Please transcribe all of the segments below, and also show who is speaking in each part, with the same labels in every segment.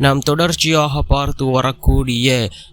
Speaker 1: நாம் தொடர்ச்சியாக பார்த்து வரக்கூடிய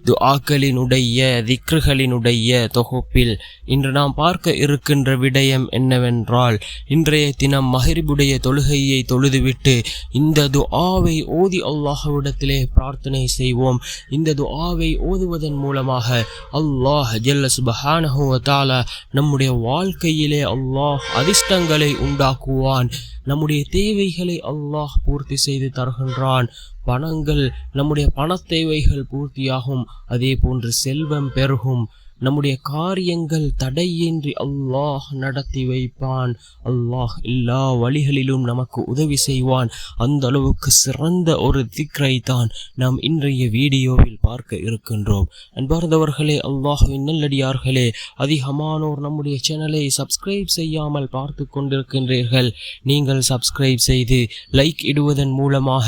Speaker 1: துஆக்களினுடைய திக்ருகளினுடைய தொகுப்பில் இன்று நாம் பார்க்க இருக்கின்ற விடயம் என்னவென்றால் இன்றைய தினம் மஹரிபுடைய தொழுகையை தொழுதுவிட்டு இந்த துஆவை ஓதி அல்லாஹ்விடத்திலே பிரார்த்தனை செய்வோம். இந்த துஆவை ஓதுவதன் மூலமாக அல்லாஹ் ஜல்ல சுபஹானஹுவ தாலா நம்முடைய வாழ்க்கையிலே அல்லாஹ் அதிர்ஷ்டங்களை உண்டாக்குவான். நம்முடைய தேவைகளை அல்லாஹ் பூர்த்தி செய்து தருகின்றான். பணங்கள் நம்முடைய பண தேவைகள் பூர்த்தியாகும். அதே போன்று செல்வம் பெருகும். நம்முடைய காரியங்கள் தடையின்றி அல்லாஹ் நடத்தி வைப்பான். அல்லாஹ் எல்லா வழிகளிலும் நமக்கு உதவி செய்வான். அந்த அளவுக்கு சிறந்த ஒரு திக்ரை தான் நாம் இன்றைய வீடியோவில் பார்க்க இருக்கின்றோம். அன்பார்ந்தவர்களே அல்லாஹுவின் நல்லடியார்களே அதிகமானோர் நம்முடைய சேனலை சப்ஸ்கிரைப் செய்யாமல் பார்த்து கொண்டிருக்கின்றீர்கள். நீங்கள் சப்ஸ்கிரைப் செய்து லைக் இடுவதன் மூலமாக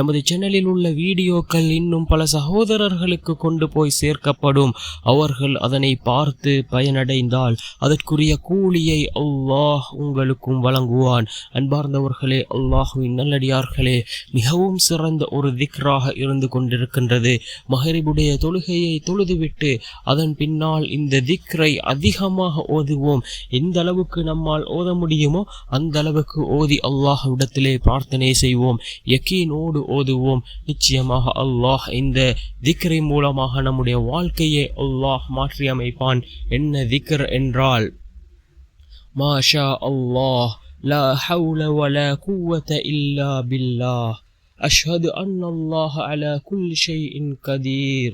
Speaker 1: நமது சேனலில் உள்ள வீடியோக்கள் இன்னும் பல சகோதரர்களுக்கு கொண்டு போய் சேர்க்கப்படும். அவர்கள் அதனை பார்த்து பயனடைந்தால் அதற்குரிய கூலியை அல்லாஹ் உங்களுக்கும் வழங்குவான். அன்பார்ந்தவர்களே அல்லாஹுவின் நல்லடியார்களே மிகவும் சிறந்த ஒரு திக்ராக இருந்து கொண்டிருக்கின்றது. மகரிபுடைய தொழுகையை தொழுதுவிட்டு அதன் பின்னால் இந்த திக்ரை அதிகமாக ஓதுவோம். எந்த அளவுக்கு நம்மால் ஓத முடியுமோ அந்த அளவுக்கு ஓதி அல்லாஹ் இடத்திலே பிரார்த்தனை செய்வோம். யக்கீனோடு ஓதுவோம். நிச்சயமாக அல்லாஹ் இந்த திக்ரை மூலமாக நம்முடைய வாழ்க்கையை அல்லாஹ் மாற்றி அமைப்பான் என்ன திக்ர் என்றால் மாஷா அல்லாஹ் லா ஹவுல வலா குவத இல்லா பில்லாஹ். அஷ்ஹது அன் அல்லாஹ் அல குல் ஷைஇன் கதீர்.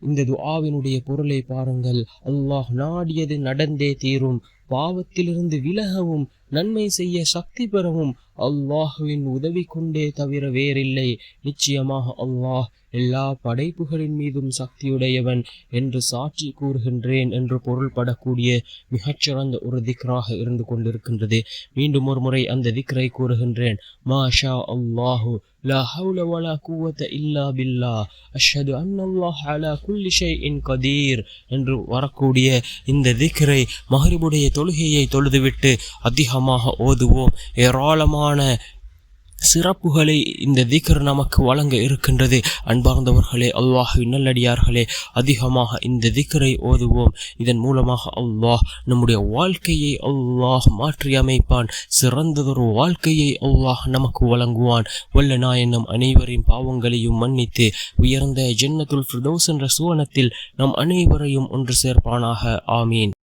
Speaker 1: இந்த துஆவினுடைய பொருளை பாருங்கள். அல்லாஹ் நாடியது நடந்தே தீரும். பாவத்திலிருந்து விலகவும் நன்மை செய்ய சக்தி பெறவும் அல்லாஹுவின் உதவி கொண்டே தவிர வேறில்லை. நிச்சயமாக அல்லாஹ் எல்லா படைப்புகளின் மீதும் சக்தியுடையவன் என்று சாட்சி கூறுகின்றேன் என்று பொருள்படக்கூடிய மிகச்சிறந்த ஒரு திக்ராக இருந்து கொண்டிருக்கின்றது. மீண்டும் ஒரு முறை அந்த திக்ரை கூறுகின்றேன். மாஷா அல்லாஹு லா ஹவுல வலா குவத இல்லா பில்லா அஷ்ஹது அன்னல்லாஹ் அலா குல்லிஷை இன் கதீர் என்று வரக்கூடிய இந்த திக்ரை மஹரிபுடைய தொழுகையை தொழுதுவிட்டு அதிகமாக ஓதுவோம். ஏராளமான சிறப்புகளை இந்த திகர் நமக்கு வழங்க இருக்கின்றது. அன்பார்ந்தவர்களே அல்லாஹுவின் நல்லடியார்களே அதிகமாக இந்த திகரை ஓதுவோம். இதன் மூலமாக அல்லாஹ் நம்முடைய வாழ்க்கையை அல்லாஹ் மாற்றி அமைப்பான் சிறந்ததொரு வாழ்க்கையை அல்லாஹ் நமக்கு வழங்குவான். வல்ல நாயனம் அனைவரின் பாவங்களையும் மன்னித்து உயர்ந்த ஜன்னத்துல் ஃபிர்தோஸ் என்ற சுவனத்தில் நம் அனைவரையும் ஒன்று சேர்ப்பானாக. ஆமீன்.